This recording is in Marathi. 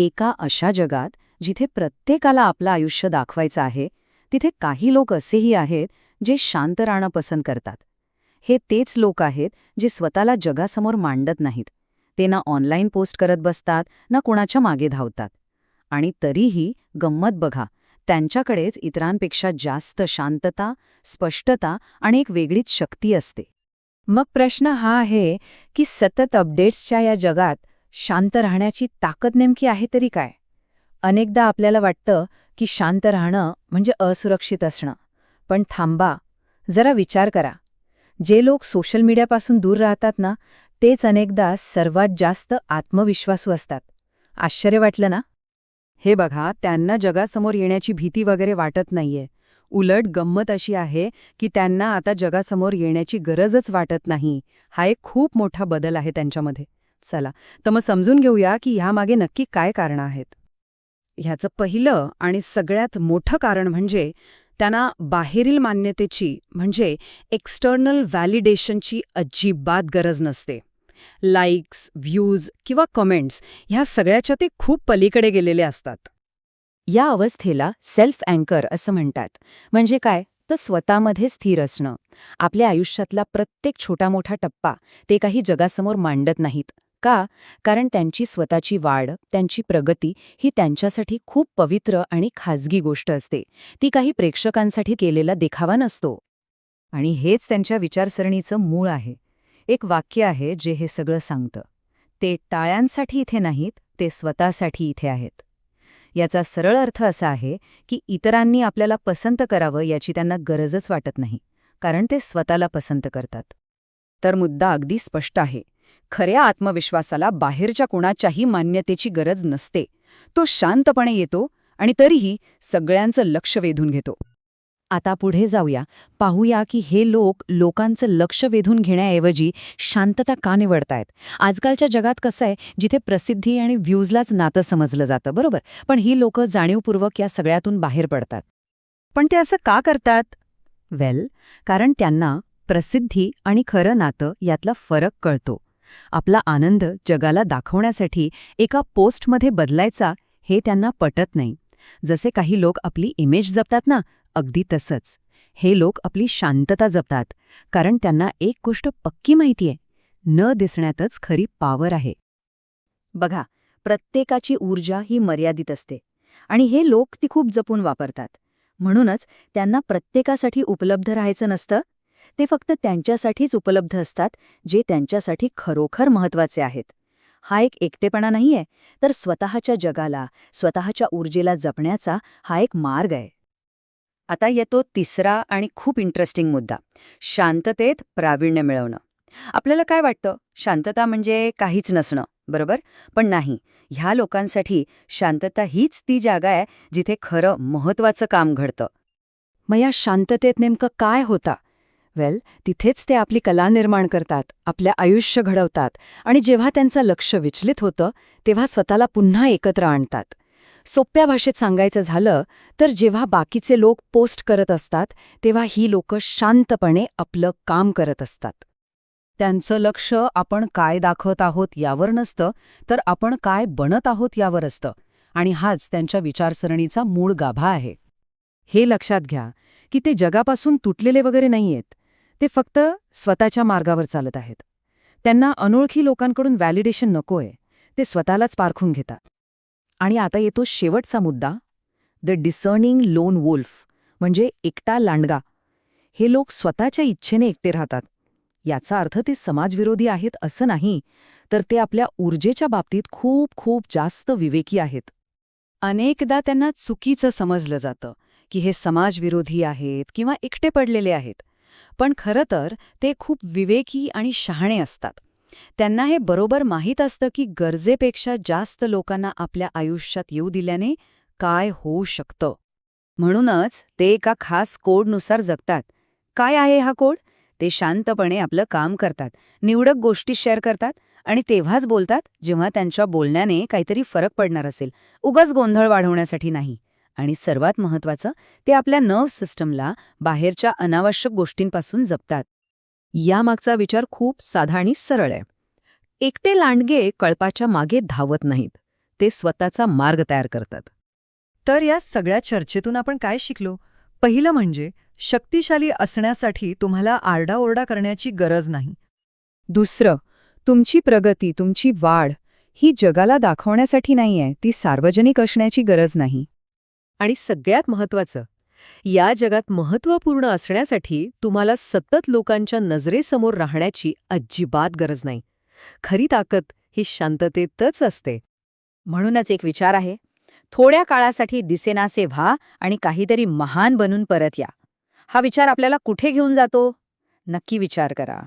एका अशा जगात जिथे प्रत्येकाला आपलं आयुष्य दाखवायचं आहे तिथे काही लोक असेही आहेत जे शांत राहणं पसंत करतात. हे तेच लोक आहेत जे स्वतःला जगासमोर मांडत नाहीत. ते ना ऑनलाईन पोस्ट करत बसतात ना कोणाच्या मागे धावतात. आणि तरीही गंमत बघा त्यांच्याकडेच इतरांपेक्षा जास्त शांतता स्पष्टता आणि एक वेगळीच शक्ती असते. मग प्रश्न हा आहे की सतत अपडेट्सच्या या जगात शांत राहण्याची ताकद नेमकी आहे तरी काय? अनेकदा आपल्याला वाटतं की शांत राहणं म्हणजे असुरक्षित असणं. पण थांबा जरा विचार करा. जे लोक सोशल मीडियापासून दूर राहतात ना तेच अनेकदा सर्वात जास्त आत्मविश्वासू असतात. आश्चर्य वाटलं ना? हे बघा त्यांना जगासमोर येण्याची भीती वगैरे वाटत नाहीये. उलट गंमत अशी आहे की त्यांना आता जगासमोर येण्याची गरजच वाटत नाही. हा एक खूप मोठा बदल आहे त्यांच्यामध्ये. चला. तर मग समजून घेऊया की ह्यामागे नक्की काय कारणं आहेत. ह्याचं पहिलं आणि सगळ्यात मोठं कारण म्हणजे त्यांना बाहेरील मान्यतेची म्हणजे एक्स्टर्नल व्हॅलिडेशनची अजिबात गरज नसते. लाईक्स व्ह्यूज किंवा कमेंट्स ह्या सगळ्याच्या ते खूप पलीकडे गेलेले असतात. या अवस्थेला सेल्फ अँकर असं म्हणतात. म्हणजे काय? तर स्वतःमध्ये स्थिर असणं. आपल्या आयुष्यातला प्रत्येक छोटा मोठा टप्पा ते काही जगासमोर मांडत नाहीत. का? कारण त्यांची स्वतःची वाढ त्यांची प्रगती ही त्यांच्यासाठी खूप पवित्र आणि खाजगी गोष्ट असते. ती काही प्रेक्षकांसाठी केलेला देखावा नसतो. आणि हेच त्यांच्या विचारसरणीचं मूळ आहे. एक वाक्य आहे जे हे सगळं सांगतं. ते टाळ्यांसाठी इथे नाहीत ते स्वतःसाठी इथे आहेत. याचा सरळ अर्थ असा आहे की इतरांनी आपल्याला पसंत करावं याची त्यांना गरजच वाटत नाही कारण ते स्वतःला पसंत करतात. तर मुद्दा अगदी स्पष्ट आहे. खऱ्या आत्मविश्वासाला बाहेरच्या कोणाच्याही मान्यतेची गरज नसते. तो शांतपणे येतो आणि तरीही सगळ्यांचं लक्ष वेधून घेतो. आता पुढे जाऊया. पाहूया की हे लोक लोकांचं लक्ष वेधून घेण्याऐवजी शांतता का निवडतायत? आजकालच्या जगात कसं आहे जिथे प्रसिद्धी आणि व्ह्यूजलाच नातं समजलं जातं बरोबर? पण ही लोकं जाणीवपूर्वक या सगळ्यातून बाहेर पडतात. पण ते असं का करतात? वेल कारण त्यांना प्रसिद्धी आणि खरं नातं यातला फरक कळतो. आपला आनंद जगाला दाखवण्यासाठी एका पोस्टमध्ये बदलायचा हे त्यांना पटत नाही. जसे काही लोक आपली इमेज जपतात ना अगदी तसंच. हे लोक आपली शांतता जपतात कारण त्यांना एक गोष्ट पक्की माहितीये न दिसण्यातच खरी पावर आहे. बघा प्रत्येकाची ऊर्जा ही मर्यादित असते आणि हे लोक ती खूप जपून वापरतात. म्हणूनच त्यांना प्रत्येकासाठी उपलब्ध राहायचं नसतं ते फक्त त्यांच्यासाठीच उपलब्ध असतात जे त्यांच्यासाठी खरोखर महत्त्वाचे आहेत. हा एक एकटेपणा नाहीये तर स्वतःच्या जगाला स्वतःच्या ऊर्जेला जपण्याचा हा एक मार्ग आहे. आता येतो तिसरा आणि खूप इंटरेस्टिंग मुद्दा शांततेत प्रावीण्य मिळवणं. आपल्याला काय वाटतं? शांतता म्हणजे काहीच नसणं बरोबर? पण नाही ह्या लोकांसाठी शांतता हीच ती जागा आहे जिथे खरं महत्वाचं काम घडतं. मग या शांततेत नेमकं काय होता? वेल तिथेच ते आपली कला निर्माण करतात आपल्या आयुष्य घडवतात आणि जेव्हा त्यांचं लक्ष विचलित होतं तेव्हा स्वतःला पुन्हा एकत्र आणतात. सोप्या भाषेत सांगायचं झालं तर जेव्हा बाकीचे लोक पोस्ट करत असतात तेव्हा ही लोकं शांतपणे आपलं काम करत असतात. त्यांचं लक्ष आपण काय दाखवत आहोत यावर नसतं तर आपण काय बनत आहोत यावर असतं आणि हाच त्यांच्या विचारसरणीचा मूळ गाभा आहे. हे लक्षात घ्या की ते जगापासून तुटलेले वगैरे नाहीयेत. ते फक्त स्वतःच्या मार्गावर चालत आहेत. त्यांना अनोळखी लोकांकडून व्हॅलिडेशन नकोय ते स्वतःलाच पारखून घेतात. आणि आता येतो शेवटचा मुद्दा द डिसर्निंग लोन वोल्फ म्हणजे एकटा लांडगा. हे लोक स्वतःच्या इच्छेने एकटे राहतात. याचा अर्थ ते समाजविरोधी आहेत असं नाही तर ते आपल्या ऊर्जेच्या बाबतीत खूप खूप जास्त विवेकी आहेत. अनेकदा त्यांना चुकीचं समजलं जातं की हे समाजविरोधी आहेत किंवा एकटे पडलेले आहेत. पण खरं तर ते खूप विवेकी आणि शहाणे असतात. त्यांना हे बरोबर माहीत असतं की गरजेपेक्षा जास्त लोकांना आपल्या आयुष्यात येऊ दिल्याने काय होऊ शकतं. म्हणूनच ते एका खास कोडनुसार जगतात. काय आहे हा कोड? ते शांतपणे आपलं काम करतात. निवडक गोष्टी शेअर करतात आणि तेव्हाच बोलतात जेव्हा त्यांच्या बोलण्याने काहीतरी फरक पडणार असेल. उगाच गोंधळ वाढवण्यासाठी नाही. आणि सर्वात महत्वाचं ते आपल्या नर्व्ह सिस्टमला बाहेरच्या अनावश्यक गोष्टींपासून जपतात. यामागचा विचार खूप साधा आणि सरळ आहे. एकटे लांडगे कळपाच्या मागे धावत नाहीत. ते स्वतःचा मार्ग तयार करतात. तर या सगळ्या चर्चेतून आपण काय शिकलो? पहिलं म्हणजे शक्तिशाली असण्यासाठी तुम्हाला आरडाओरडा करण्याची गरज नाही. दुसरं तुमची प्रगती तुमची वाढ ही जगाला दाखवण्यासाठी नाहीये ती सार्वजनिक असण्याची गरज नाही. आणि सगळ्यात महत्वाचं या जगात महत्त्वपूर्ण असण्यासाठी तुम्हाला सतत लोकांच्या नजरेसमोर राहण्याची अजिबात गरज नाही. खरी ताकद ही शांततेतच असते. म्हणूनच एक विचार आहे थोड्या काळासाठी दिसेनासे व्हा आणि काहीतरी महान बनून परत या. हा विचार आपल्याला कुठे घेऊन जातो? नक्की विचार करा.